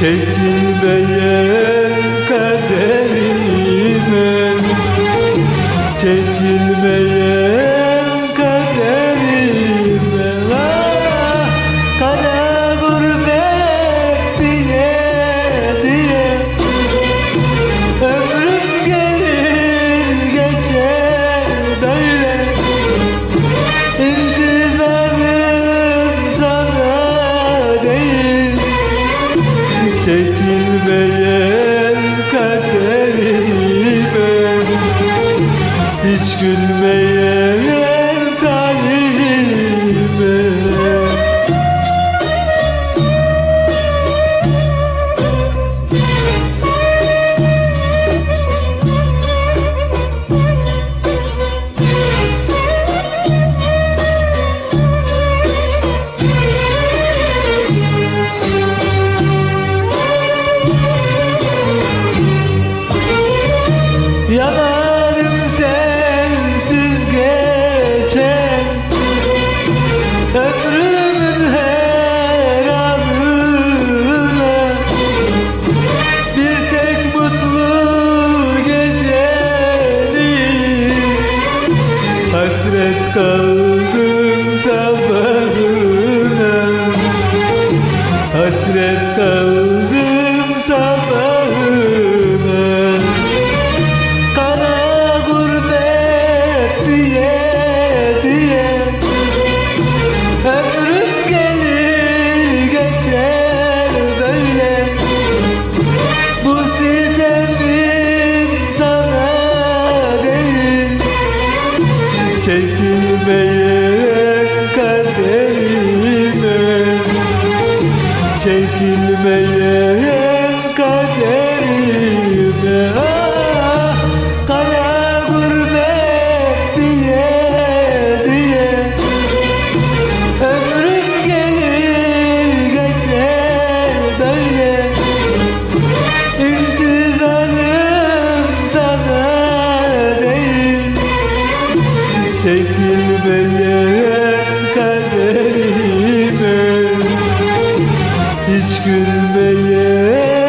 tecrübeye çekilmeyen kaderime Hiç gülmeyen hasret kaldım sabahına. Hasret kaldım Çekilmeye kaderime Çekilmeye çekilmeye kaderime Hiç gülmeye